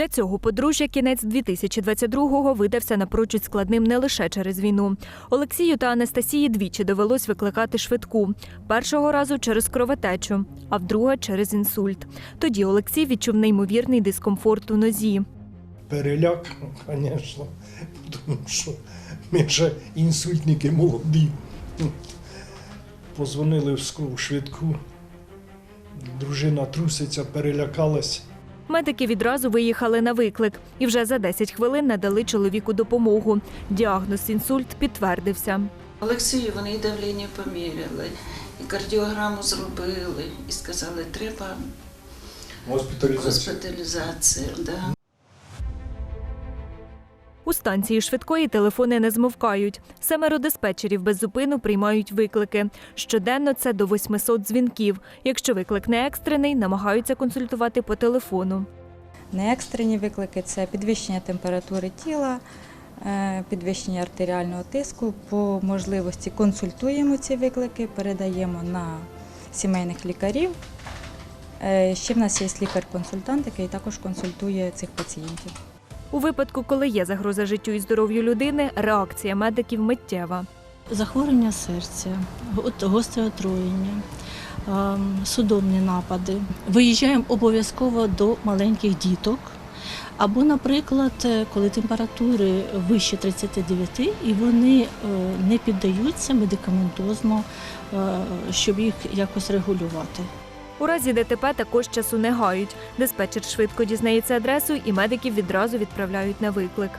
Для цього подружжя кінець 2022-го видався напрочуд складним не лише через війну. Олексію та Анастасії двічі довелось викликати швидку. Першого разу через кровотечу, а вдруге через інсульт. Тоді Олексій відчув неймовірний дискомфорт у нозі. Переляк, звісно, тому що ми ще інсультники молоді. Позвонили в ск- в швидку, дружина труситься, перелякалась. Медики відразу виїхали на виклик і вже за 10 хвилин надали чоловіку допомогу. Діагноз інсульт підтвердився. Олексію вони і давлення поміряли, і кардіограму зробили, і сказали, треба Госпіталізація. госпіталізацію. Да. У станції швидкої телефони не змовкають. Семеро диспетчерів без зупину приймають виклики. Щоденно це до 800 дзвінків. Якщо виклик не екстрений, намагаються консультувати по телефону. Неекстрені виклики це підвищення температури тіла, е, підвищення артеріального тиску. По можливості консультуємо ці виклики, передаємо на сімейних лікарів. Е, Ще в нас є лікар-консультант, який також консультує цих пацієнтів. У випадку, коли є загроза життю і здоров'ю людини, реакція медиків миттєва. захворювання серця, гостре отруєння, ем, судомні напади. Виїжджаємо обов'язково до маленьких діток. Або, наприклад, е, коли температури вище 39 і вони е, не піддаються медикаментозно, е, щоб їх якось регулювати. У разі ДТП також часу не гають. Диспетчер швидко дізнається адресу і медиків відразу відправляють на виклик.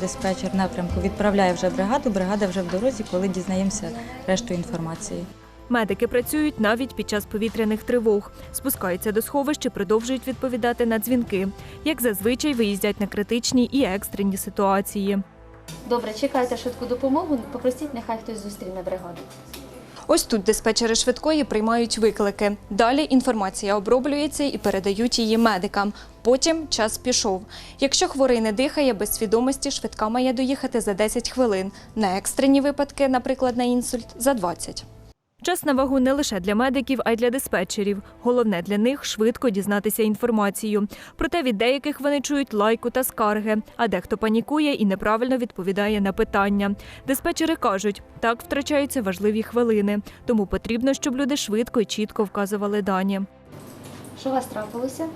Диспетчер напрямку відправляє вже бригаду, бригада вже в дорозі, коли дізнаємося решту інформації. Медики працюють навіть під час повітряних тривог, спускаються до сховищ і продовжують відповідати на дзвінки. Як зазвичай виїздять на критичні і екстрені ситуації. Добре, чекайте швидку допомогу, попросіть, нехай хтось зустріне бригаду. Ось тут диспетчери швидкої приймають виклики. Далі інформація оброблюється і передають її медикам. Потім час пішов. Якщо хворий не дихає без свідомості, швидка має доїхати за 10 хвилин. На екстрені випадки, наприклад, на інсульт, за 20. Час на вагу не лише для медиків, а й для диспетчерів. Головне для них швидко дізнатися інформацію. Проте від деяких вони чують лайку та скарги, а дехто панікує і неправильно відповідає на питання. Диспетчери кажуть, так втрачаються важливі хвилини, тому потрібно, щоб люди швидко і чітко вказували дані. Що у вас трапилося?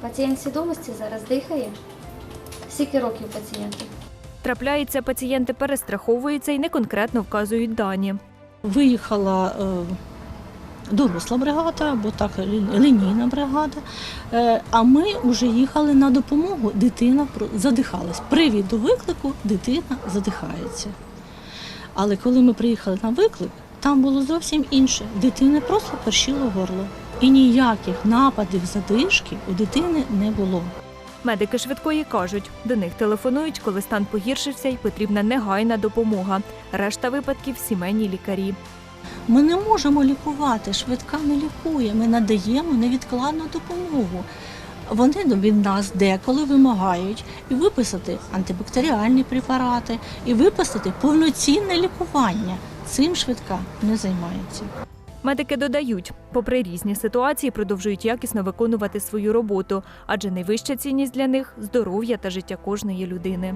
Пацієнт свідомості зараз дихає. Скільки років пацієнту? Трапляється, пацієнти перестраховуються і не конкретно вказують дані. Виїхала е, доросла бригада, або так лінійна бригада. Е, а ми вже їхали на допомогу. Дитина задихалась. Привід до виклику дитина задихається. Але коли ми приїхали на виклик, там було зовсім інше. Дитини просто першило горло. І ніяких нападів задишки у дитини не було. Медики швидкої кажуть, до них телефонують, коли стан погіршився і потрібна негайна допомога. Решта випадків сімейні лікарі. Ми не можемо лікувати, швидка не лікує. Ми надаємо невідкладну допомогу. Вони від нас деколи вимагають і виписати антибактеріальні препарати, і виписати повноцінне лікування. Цим швидка не займається. Медики додають, попри різні ситуації, продовжують якісно виконувати свою роботу, адже найвища цінність для них здоров'я та життя кожної людини.